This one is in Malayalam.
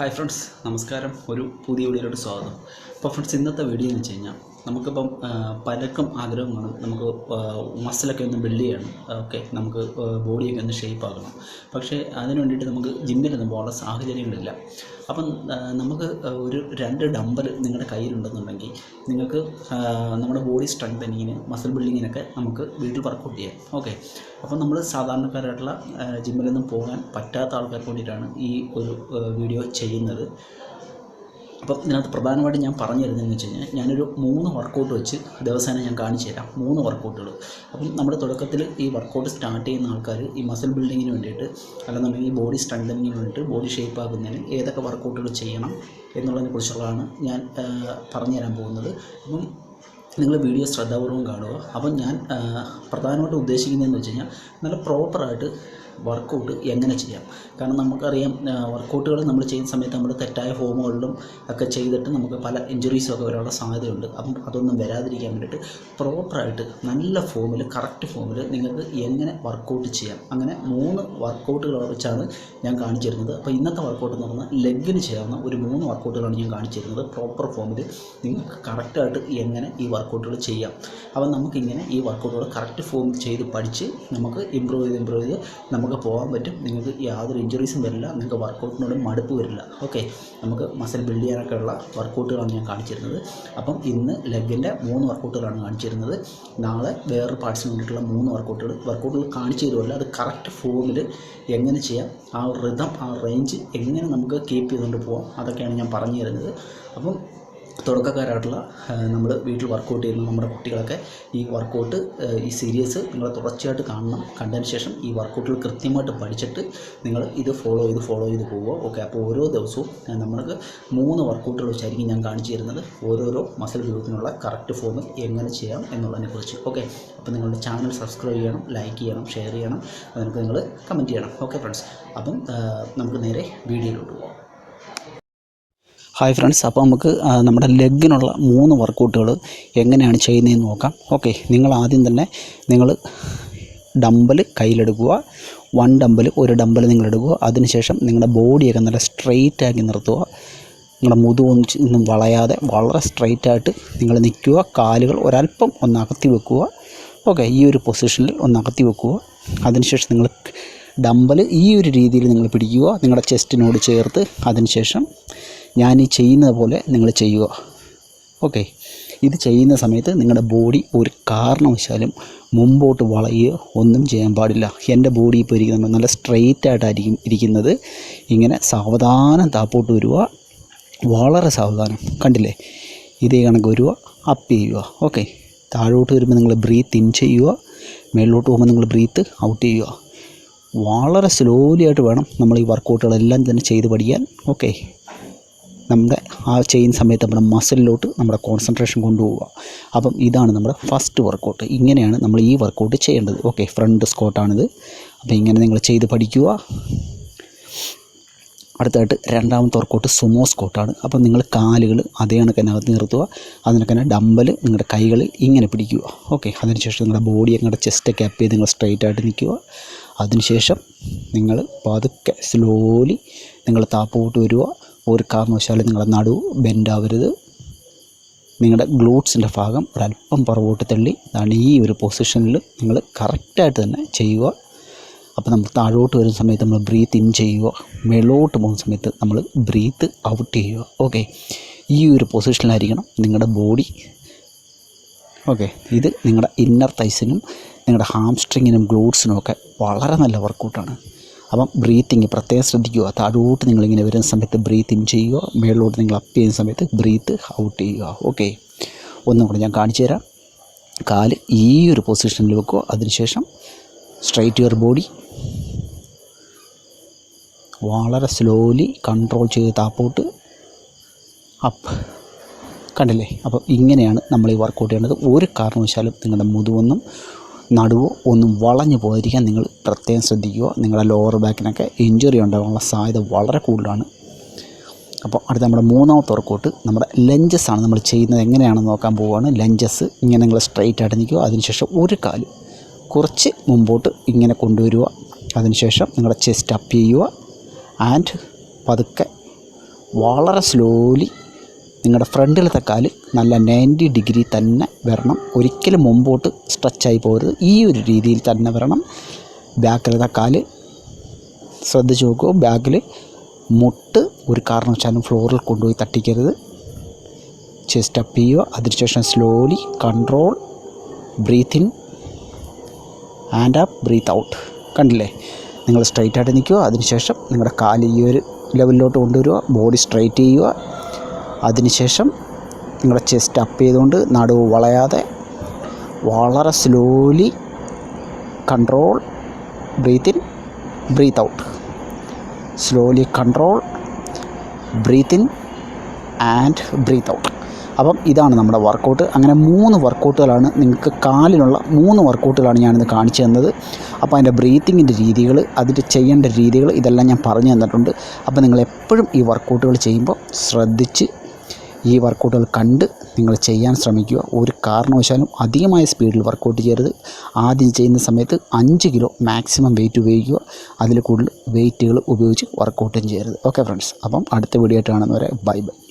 ഹായ് ഫ്രണ്ട്സ് നമസ്കാരം. ഒരു പുതിയ വീഡിയോയിലോട്ട് സ്വാഗതം. അപ്പോൾ ഫ്രണ്ട്സ് ഇന്നത്തെ വീഡിയോ എന്ന് വെച്ച് കഴിഞ്ഞാൽ നമുക്കിപ്പം പലർക്കും ആഗ്രഹം കാണും നമുക്ക് മസിലൊക്കെ ഒന്ന് ബിൽഡ് ചെയ്യണം. ഓക്കെ നമുക്ക് ബോഡിയൊക്കെ ഒന്ന് ഷേപ്പ് ആക്കണം. പക്ഷേ അതിന് വേണ്ടിയിട്ട് നമുക്ക് ജിമ്മിലൊന്നും പോകാനുള്ള സാഹചര്യങ്ങളില്ല. അപ്പം നമുക്ക് ഒരു രണ്ട് ഡമ്പൽ നിങ്ങളുടെ കയ്യിലുണ്ടെന്നുണ്ടെങ്കിൽ നിങ്ങൾക്ക് നമ്മുടെ ബോഡി സ്ട്രെങ്തനിങ്ങിന് മസിൽ ബിൽഡിങ്ങിനൊക്കെ നമുക്ക് വീട്ടിൽ വർക്കൗട്ട് ചെയ്യാം. ഓക്കെ. അപ്പം നമ്മൾ സാധാരണക്കാരായിട്ടുള്ള ജിമ്മിലൊന്നും പോകാൻ പറ്റാത്ത ആൾക്കാർക്ക് വേണ്ടിയിട്ടാണ് ഈ ഒരു വീഡിയോ ചെയ്യുന്നത്. അപ്പം ഇതിനകത്ത് പ്രധാനമായിട്ട് ഞാൻ പറഞ്ഞു തരുന്നതെന്ന് വെച്ച് കഴിഞ്ഞാൽ ഞാനൊരു മൂന്ന് വർക്കൗട്ട് വെച്ച് ദിവസേന ഞാൻ കാണിച്ചു തരാം. മൂന്ന് വർക്കൗട്ടുകൾ അപ്പം നമ്മുടെ തുടക്കത്തിൽ ഈ വർക്കൗട്ട് സ്റ്റാർട്ട് ചെയ്യുന്ന ആൾക്കാർ ഈ മസിൽ ബിൽഡിങ്ങിന് വേണ്ടിയിട്ട് അല്ലെന്നുണ്ടെങ്കിൽ ബോഡി സ്ട്രെങ്തനിങ്ങിന് വേണ്ടിയിട്ട് ബോഡി ഷേപ്പ് ആക്കുന്നതിന് ഏതൊക്കെ വർക്കൗട്ടുകൾ ചെയ്യണം എന്നുള്ളതിനെ കുറിച്ചുള്ളതാണ് ഞാൻ പറഞ്ഞു തരാൻ പോകുന്നത്. അപ്പം നിങ്ങൾ വീഡിയോ ശ്രദ്ധാപൂർവം കാണുക. അപ്പം ഞാൻ പ്രധാനമായിട്ടും ഉദ്ദേശിക്കുന്നതെന്ന് വെച്ച് കഴിഞ്ഞാൽ നല്ല പ്രോപ്പറായിട്ട് വർക്കൗട്ട് എങ്ങനെ ചെയ്യാം? കാരണം നമുക്കറിയാം വർക്കൗട്ടുകൾ നമ്മൾ ചെയ്യുന്ന സമയത്ത് നമ്മൾ തെറ്റായ ഫോമുകളിലും ഒക്കെ ചെയ്തിട്ട് നമുക്ക് പല ഇഞ്ചുറീസും ഒക്കെ വരാനുള്ള സാധ്യതയുണ്ട്. അപ്പം അതൊന്നും വരാതിരിക്കാൻ വേണ്ടിയിട്ട് പ്രോപ്പറായിട്ട് നല്ല ഫോമിൽ കറക്റ്റ് ഫോമിൽ നിങ്ങൾക്ക് എങ്ങനെ വർക്കൗട്ട് ചെയ്യാം? അങ്ങനെ മൂന്ന് വർക്കൗട്ടുകൾ വെച്ചാണ് ഞാൻ കാണിച്ചിരുന്നത്. അപ്പോൾ ഇന്നത്തെ വർക്കൗട്ട് എന്ന് പറഞ്ഞാൽ ലെഗിന് ചെയ്യാവുന്ന ഒരു മൂന്ന് വർക്കൗട്ടുകളാണ് ഞാൻ കാണിച്ചിരുന്നത്. പ്രോപ്പർ ഫോമിൽ നിങ്ങൾക്ക് കറക്റ്റായിട്ട് എങ്ങനെ ഈ വർക്കൗട്ടുകൾ ചെയ്യാം? അപ്പം നമുക്കിങ്ങനെ ഈ വർക്കൗട്ടുകൾ കറക്റ്റ് ഫോം ചെയ്ത് പഠിച്ച് നമുക്ക് ഇമ്പ്രൂവ് ചെയ്ത് ഇമ്പ്രൂവ് ചെയ്ത് നമുക്ക് പോകാൻ പറ്റും. നിങ്ങൾക്ക് യാതൊരു ഇഞ്ചുറീസും വരില്ല. നിങ്ങൾക്ക് വർക്കൗട്ടിനോട് മടുപ്പ് വരില്ല. ഓക്കെ നമുക്ക് മസിൽ ബിൽഡ് ചെയ്യാനൊക്കെ ഉള്ള വർക്കൗട്ടുകളാണ് ഞാൻ കാണിച്ചിരുന്നത്. അപ്പം ഇന്ന് ലെഗിന്റെ മൂന്ന് വർക്കൗട്ടുകളാണ് കാണിച്ചിരുന്നത്. നാളെ വേറൊരു പാർട്സിന് വേണ്ടിയിട്ടുള്ള മൂന്ന് വർക്കൗട്ടുകൾ വർക്കൗട്ടുകൾ കാണിച്ചു തരുമല്ലോ അത് കറക്റ്റ് ഫോമിൽ എങ്ങനെ ചെയ്യാം? ആ റിതം ആ റേഞ്ച് എങ്ങനെ നമുക്ക് കീപ്പ് ചെയ്തുകൊണ്ട് പോകാം അതൊക്കെയാണ് ഞാൻ പറഞ്ഞു തരുന്നത്. അപ്പം തുടക്കക്കാരായിട്ടുള്ള നമ്മൾ വീട്ടിൽ വർക്കൗട്ട് ചെയ്യുന്ന നമ്മുടെ കുട്ടികളൊക്കെ ഈ വർക്കൗട്ട് ഈ സീരീസ് നിങ്ങൾ തുടർച്ചയായിട്ട് കാണണം. കണ്ടതിന് ശേഷം ഈ വർക്കൗട്ടുകൾ കൃത്യമായിട്ട് പഠിച്ചിട്ട് നിങ്ങൾ ഇത് ഫോളോ ചെയ്ത് ഫോളോ ചെയ്ത് പോവുക. ഓക്കെ അപ്പോൾ ഓരോ ദിവസവും നമ്മൾക്ക് മൂന്ന് വർക്കൗട്ടുകൾ വെച്ചായിരിക്കും ഞാൻ കാണിച്ചു തരുന്നത്. ഓരോരോ മസിൽ ഗ്രൂപ്പിനുള്ള കറക്റ്റ് ഫോമിൽ എങ്ങനെ ചെയ്യാം എന്നുള്ളതിനെ കുറിച്ച്. ഓക്കെ അപ്പോൾ നിങ്ങളുടെ ചാനൽ സബ്സ്ക്രൈബ് ചെയ്യണം ലൈക്ക് ചെയ്യണം ഷെയർ ചെയ്യണം. അതിനൊക്കെ നിങ്ങൾ കമന്റ് ചെയ്യണം. ഓക്കെ ഫ്രണ്ട്സ് അപ്പം നമുക്ക് നേരെ വീഡിയോയിലോട്ട് പോകാം ഹായ് ഫ്രണ്ട്സ് അപ്പോൾ നമുക്ക് നമ്മുടെ ലെഗിനുള്ള മൂന്ന് വർക്കൗട്ടുകൾ എങ്ങനെയാണ് ചെയ്യുന്നതെന്ന് നോക്കാം. ഓക്കെ നിങ്ങൾ ആദ്യം തന്നെ നിങ്ങൾ ഡമ്പൽ കയ്യിലെടുക്കുക. വൺ ഡമ്പൽ ഒരു ഡമ്പൽ നിങ്ങൾ എടുക്കുക അതിനുശേഷം നിങ്ങളുടെ ബോഡിയൊക്കെ നല്ല സ്ട്രെയിറ്റ് ആക്കി നിർത്തുക. നിങ്ങളുടെ മുതുകൊന്നും വളയാതെ വളരെ സ്ട്രെയിറ്റ് ആയിട്ട് നിങ്ങൾ നിൽക്കുക. കാലുകൾ ഒരല്പം ഒന്നകത്തി വെക്കുക. ഓക്കെ ഈ ഒരു പൊസിഷനിൽ ഒന്നകത്തി വെക്കുക. അതിനുശേഷം നിങ്ങൾ ഡമ്പൽ ഈ ഒരു രീതിയിൽ നിങ്ങൾ പിടിക്കുക. നിങ്ങളുടെ ചെസ്റ്റിനോട് ചേർത്ത് അതിനുശേഷം ഞാൻ ഈ ചെയ്യുന്നത് പോലെ നിങ്ങൾ ചെയ്യുക. ഓക്കെ ഇത് ചെയ്യുന്ന സമയത്ത് നിങ്ങളുടെ ബോഡി ഒരു കാരണവശാലും മുമ്പോട്ട് വളയുകയോ ഒന്നും ചെയ്യാൻ പാടില്ല. എന്റെ ബോഡി ഇപ്പോൾ ഇരിക്കുന്നത് നല്ല സ്ട്രെയിറ്റ് ആയിട്ടായിരിക്കും ഇരിക്കുന്നത്. ഇങ്ങനെ സാവധാനം താപ്പോട്ട് വരിക. വളരെ സാവധാനം. കണ്ടില്ലേ? ഇതേ കണക്ക് വരിക അപ്പ് ചെയ്യുക. ഓക്കെ താഴോട്ട് വരുമ്പോൾ നിങ്ങൾ ബ്രീത്ത് ഇൻ ചെയ്യുക. മേളിലോട്ട് പോകുമ്പോൾ നിങ്ങൾ ബ്രീത്ത് ഔട്ട് ചെയ്യുക. വളരെ സ്ലോലി ആയിട്ട് വേണം നമ്മൾ ഈ വർക്കൗട്ടുകളെല്ലാം തന്നെ ചെയ്ത് പഠിക്കാൻ. ഓക്കെ നമ്മുടെ ആ ചെയ്യുന്ന സമയത്ത് നമ്മുടെ മസിലിലോട്ട് നമ്മുടെ കോൺസെൻട്രേഷൻ കൊണ്ടുപോവുക. അപ്പം ഇതാണ് നമ്മുടെ ഫസ്റ്റ് വർക്കൗട്ട് ഇങ്ങനെയാണ് നമ്മൾ ഈ വർക്കൗട്ട് ചെയ്യേണ്ടത്. ഓക്കെ ഫ്രണ്ട് സ്കോട്ടാണിത് അപ്പം ഇങ്ങനെ നിങ്ങൾ ചെയ്ത് പഠിക്കുക. അടുത്തായിട്ട് രണ്ടാമത്തെ വർക്കൗട്ട് സുമോ സ്കോട്ടാണ് അപ്പം നിങ്ങൾ കാലുകൾ അതേ കണക്കനകത്ത് നിർത്തുക. അതിനൊക്കെ ഡമ്പൽ നിങ്ങളുടെ കൈകളിൽ ഇങ്ങനെ പിടിക്കുക. ഓക്കെ അതിനുശേഷം നിങ്ങളുടെ ബോഡി നിങ്ങളുടെ ചെസ്റ്റൊക്കെ അപ്പ് ചെയ്ത് നിങ്ങൾ സ്ട്രെയിറ്റ് ആയിട്ട് നിൽക്കുക. അതിനുശേഷം നിങ്ങൾ പതുക്കെ സ്ലോലി നിങ്ങൾ താപ്പോട്ട് വരിക. ഒരു കാരണവശാലും നിങ്ങളുടെ നടു ബെൻഡാവരുത്. നിങ്ങളുടെ ഗ്ലൂട്ട്സിന്റെ ഭാഗം ഒരല്പം പുറകോട്ട് തള്ളി അതാണ് ഈ ഒരു പൊസിഷനിൽ നിങ്ങൾ കറക്റ്റായിട്ട് തന്നെ ചെയ്യുക. അപ്പോൾ നമ്മൾ താഴോട്ട് വരുന്ന സമയത്ത് നമ്മൾ ബ്രീത്ത് ഇൻ ചെയ്യുക. മേളോട്ട് പോകുന്ന സമയത്ത് നമ്മൾ ബ്രീത്ത് ഔട്ട് ചെയ്യുക. ഓക്കെ. ഈ ഒരു പൊസിഷനിലായിരിക്കണം നിങ്ങളുടെ ബോഡി. ഓക്കെ. ഇത് നിങ്ങളുടെ ഇന്നർ തൈസിനും നിങ്ങളുടെ ഹാംസ്ട്രിങ്ങിനും ഗ്ലൂട്ട്സിനും ഒക്കെ വളരെ നല്ല വർക്കൗട്ടാണ് അപ്പം ബ്രീത്തിങ് പ്രത്യേകം ശ്രദ്ധിക്കുക. താഴോട്ട് നിങ്ങളിങ്ങനെ വരുന്ന സമയത്ത് ബ്രീത്ത് ഇൻ ചെയ്യുക. മേളിലോട്ട് നിങ്ങൾ അപ്പ് ചെയ്യുന്ന സമയത്ത് ബ്രീത്ത് ഔട്ട് ചെയ്യുക. ഓക്കെ ഒന്നും കൂടെ ഞാൻ കാണിച്ചു തരാം. കാൽ ഈ ഒരു പൊസിഷനിൽ വെക്കുക. അതിനുശേഷം സ്ട്രൈറ്റ് യുവർ ബോഡി വളരെ സ്ലോലി കൺട്രോൾ ചെയ്ത് താപ്പോട്ട് അപ്പ് കണ്ടില്ലേ? അപ്പോൾ ഇങ്ങനെയാണ് നമ്മൾ ഈ വർക്കൗട്ട് ചെയ്യേണ്ടത്. ഒരു കാരണവശാലും നിങ്ങളുടെ മുതുവൊന്നും നടുവോ ഒന്നും വളഞ്ഞു പോകാതിരിക്കാൻ നിങ്ങൾ പ്രത്യേകം ശ്രദ്ധിക്കുക. നിങ്ങളുടെ ലോവർ ബാക്കിനൊക്കെ ഇഞ്ചുറി ഉണ്ടാകാനുള്ള സാധ്യത വളരെ കൂടുതലാണ്. അപ്പോൾ അടുത്ത നമ്മുടെ മൂന്നാമത്തെ വർക്കൗട്ട് നമ്മുടെ ലഞ്ചസ് ആണ് നമ്മൾ ചെയ്യുന്നത് എങ്ങനെയാണെന്ന് നോക്കാൻ പോവുകയാണ്. ലഞ്ചസ് ഇങ്ങനെ നിങ്ങൾ സ്ട്രെയിറ്റ് ആയിട്ട് നിൽക്കുക. അതിനുശേഷം ഒരു കാൽ കുറച്ച് മുമ്പോട്ട് ഇങ്ങനെ കൊണ്ടുവരിക. അതിനുശേഷം നിങ്ങളുടെ ചെസ്റ്റ് അപ്പ് ചെയ്യുക. ആൻഡ് പതുക്കെ വളരെ സ്ലോലി നിങ്ങളുടെ ഫ്രണ്ടിലത്തെ കാൽ നല്ല നയന്റി ഡിഗ്രി തന്നെ വരണം. ഒരിക്കലും മുമ്പോട്ട് സ്ട്രെച്ചായി പോകരുത്. ഈ ഒരു രീതിയിൽ തന്നെ വരണം. ബാക്കിലത്തെ കാൽ ശ്രദ്ധിച്ച് നോക്കുക ബാക്കിൽ മുട്ട് ഒരു കാരണവശാലും ഫ്ലോറിൽ കൊണ്ടുപോയി തട്ടിക്കരുത്. ചെസ്റ്റ് അപ്പ് ചെയ്യുക. അതിനുശേഷം slowly control breathe in and up breathe out കണ്ടില്ലേ? നിങ്ങൾ സ്ട്രൈറ്റ് ആയിട്ട് നിൽക്കുക. അതിനുശേഷം നിങ്ങളുടെ കാൽ ഈ ഒരു ലെവലിലോട്ട് കൊണ്ടുവരിക. ബോഡി സ്ട്രൈറ്റ് ചെയ്യുക. അതിനുശേഷം നിങ്ങളുടെ ചെസ്റ്റ് അപ്പ് ചെയ്തുകൊണ്ട് നടുവ് വളയാതെ വളരെ slowly control breathe in breathe out slowly control breathe in and breathe out അപ്പം ഇതാണ് നമ്മുടെ വർക്കൗട്ട് അങ്ങനെ മൂന്ന് വർക്കൗട്ടുകളാണ് നിങ്ങൾക്ക് കാലിനുള്ള മൂന്ന് വർക്കൗട്ടുകളാണ് ഞാനിന്ന് കാണിച്ചു തന്നത്. അപ്പോൾ അതിന്റെ ബ്രീത്തിങ്ങിന്റെ രീതികൾ അതിന്റെ ചെയ്യേണ്ട രീതികൾ ഇതെല്ലാം ഞാൻ പറഞ്ഞു തന്നിട്ടുണ്ട്. അപ്പോൾ നിങ്ങൾ എപ്പോഴും ഈ വർക്കൗട്ടുകൾ ചെയ്യുമ്പോൾ ശ്രദ്ധിച്ച് ഈ വർക്കൗട്ടുകൾ കണ്ട് നിങ്ങൾ ചെയ്യാൻ ശ്രമിക്കുക. ഒരു കാരണവശാലും അധികമായ സ്പീഡിൽ വർക്കൗട്ട് ചെയ്യരുത്. ആദ്യം ചെയ്യുന്ന സമയത്ത് അഞ്ച് കിലോ മാക്സിമം വെയിറ്റ് ഉപയോഗിക്കുക. അതിൽ കൂടുതൽ വെയിറ്റുകൾ ഉപയോഗിച്ച് വർക്കൗട്ടും ചെയ്യരുത്. ഓക്കെ ഫ്രണ്ട്സ് അപ്പം അടുത്ത വീഡിയോ ആയിട്ട് കാണുന്നവരെ ബൈ ബൈ.